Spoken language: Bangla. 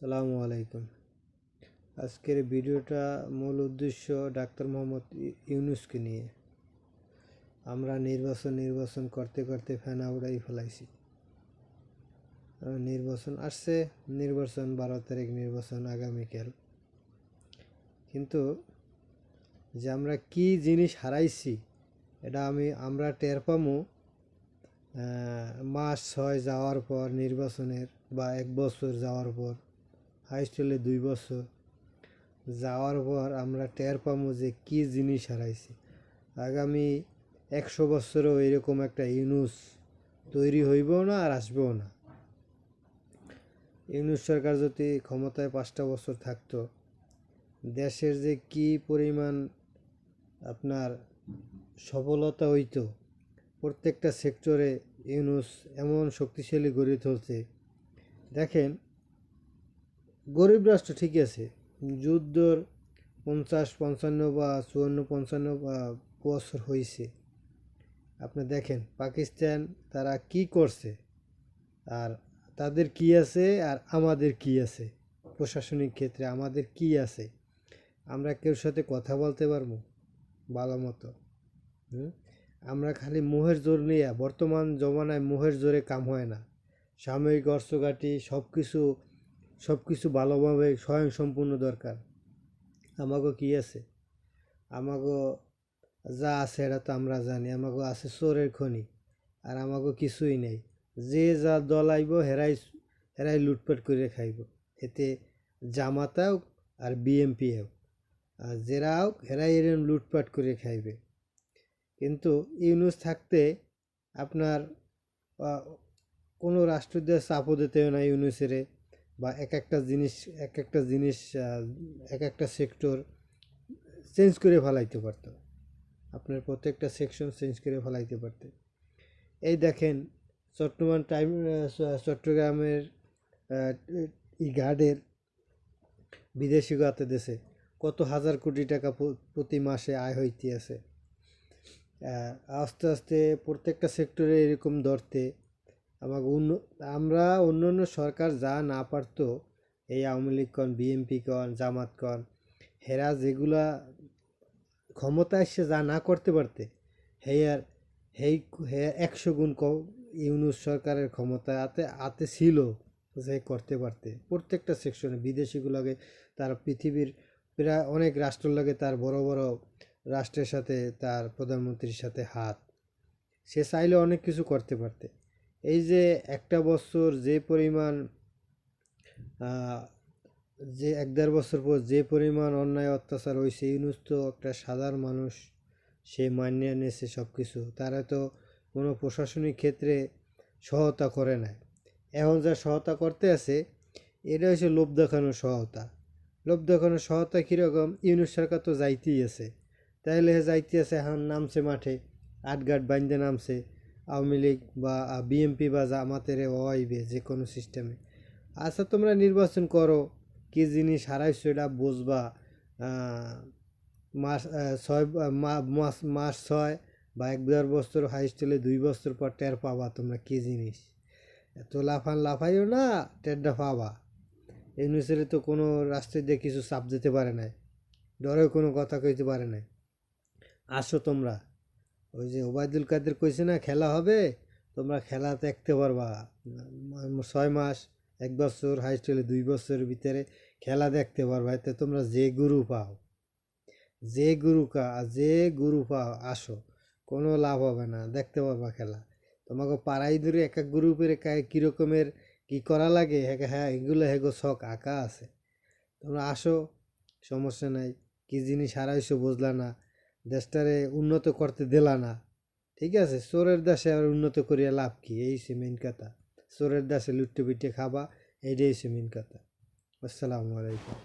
সালামু আলাইকুম। আজকের ভিডিওটা মূল উদ্দেশ্য ডাক্তার মোহাম্মদ ইউনুসকে নিয়ে। আমরা নির্বাচন নির্বাচন করতে করতে ফেনা উড়াই ফেলাইছি। নির্বাচন আসছে, নির্বাচন বারো তারিখ, নির্বাচন আগামীকাল। কিন্তু যে আমরা কি জিনিস হারাইছি, এটা আমি, আমরা টের পামু মাস ছয় যাওয়ার পর নির্বাচনের বা এক বছর যাওয়ার পর। হাইস্ট হলে দুই বছর। যাওয়ার পর আমরা টের পাবো যে কি জিনিস হারাইছি। আগামী একশো বছরও এরকম একটা ইউনুস তৈরি হইবও না আর আসবেও না। ইউনুস সরকার যদি ক্ষমতায় পাঁচটা বছর থাকতো, দেশের যে কি পরিমাণ আপনার সফলতা হইতো, প্রত্যেকটা সেক্টরে ইউনুস এমন শক্তিশালী গড়ে তুলছে। দেখেন গরিব রাষ্ট্র ঠিকই আছে। যুদ্ধর পঞ্চাশ, পঞ্চান্ন বা চুয়ান্ন, পঞ্চান্ন বা বছর হয়েছে আপনি দেখেন, পাকিস্তান তারা কি করছে? আর তাদের কি আছে? আর আমাদের কি আছে? প্রশাসনিক ক্ষেত্রে আমাদের কি আছে? আমরা কেউ সাথে কথা বলতে পারব? ভালো মতো? আমরা খালি মোহের জোর নিয়ে, বর্তমান জমানায় মোহের জোরে কাম হয় না। সাময়িক অর্থঘাটি সব কিছু সব কিছু ভালোভাবে স্বয়ং সম্পূর্ণ দরকার। আমাগো কি আছে? আমাগো যা আছে এটা তো আমরা জানি, আমাগো আছে চোরের খনি, আর আমাগো কিছুই নেই। যে যা দল আইব হেরাই হেরাই লুটপাট করে খাইব। এতে জামাতা হোক আর বিএমপি হোক, আর যেরা হোক হেরাই এরম লুটপাট করে খাইবে। কিন্তু ইউনুস থাকতে আপনার কোনো রাষ্ট্রদের চাপও দিতেও না ইউনুসেরে। বা এক একটা জিনিস, এক একটা জিনিস এক একটা সেক্টর চেঞ্জ করে ফেলাইতে পারতো। আপনার প্রত্যেকটা সেকশন চেঞ্জ করে ফেলাইতে পারতে। এই দেখেন, চট্টগ্রাম টাইম চট্টগ্রামের ই গার্ডের বিদেশি গাতে দেশে কত হাজার কোটি টাকা প্রতি মাসে আয় হইতে আছে আস্তে আস্তে প্রত্যেকটা সেক্টরে এরকম ধরতে আমাকে অন্য, আমরা অন্য অন্য সরকার যা না পারতো, এই আওয়ামী লীগ কন বিএনপি কন, জামাত কন, হেরা যেগুলা ক্ষমতা এসে যা না করতে পারতে হেয়ার হেই হে একশো গুণ ইউনুস সরকারের ক্ষমতা আতে আতে ছিল যে করতে পারতে। প্রত্যেকটা সেকশনে বিদেশিগুলোকে, তার পৃথিবীর প্রায় অনেক রাষ্ট্র লাগে তার বড় বড় রাষ্ট্রের সাথে তার প্রধানমন্ত্রীর সাথে হাত। সে চাইলে অনেক কিছু করতে পারতে। এই যে একটা বছর যে পরিমাণ যে এক দেড় বছর পর যে পরিমাণ অন্যায়, অত্যাচার হয়েছে ইউনুস তো একটা সাধারণ মানুষ, সে মানিয়ে নিয়েছে সব কিছু তারা তো কোনো প্রশাসনিক ক্ষেত্রে সহায়তা করে না এখন যা সহায়তা করতে আছে, এটা হচ্ছে লোভ দেখানোর সহায়তা। লোভ দেখানোর সহায়তা কীরকম? ইউনুস সরকার তো যাইতেই আছে। তাইলে যাইতে আছে, এখন নামছে মাঠে, আটঘাট বাইন্দে নামছে। আওয়ামী লীগ বা বিএমপি বা জামাতের ওয়াইবে যে কোনো সিস্টেমে আচ্ছা তোমরা নির্বাচন করো, কি জিনিস হারাইছো এটা বুঝবা মাস ছয় মাস মাস ছয় বা এক দেড় বছর হাই স্কুলে দুই বছর পর টের পাবা তোমরা কি জিনিস। এত লাফান লাফাইও না, টেরটা পাবা। নিউজের তো কোনো রাস্তায় দিয়ে কিছু চাপ দিতে পারে নাই। ডরে কোনো কথা কইতে পারে নাই। আসো তোমরা। ওই যে ওবায়দুল কাদের কইছে না, খেলা হবে, তোমরা খেলা দেখতে পারবা। ছয় মাস, এক বছর, হাই স্কুলে দুই বছরের ভিতরে খেলা দেখতে পারবা। এতে তোমরা যে গুরু পাও, যে গুরু কা, যে গুরু পাও, আসো। কোনো লাভ হবে না, দেখতে পারবা খেলা। তোমাকে পাড়াই ধরে এক এক গ্রুপের কীরকমের কি করা লাগে? হ্যাঁ হ্যাঁ এগুলো হেগো শখ আঁকা আছে। তোমরা আসো, সমস্যা নাই। কি জিনিস হারাইছো বুঝলা না। দেশটারে উন্নত করতে দিলা না। ঠিক আছে? চোরের দেশে আর উন্নত করিয়া লাভ কি? এই সে মেন কথা। চোরের দেশে লুট্টে পিটে খাবা, এইটাই সে মেন কথা। আসসালামু আলাইকুম।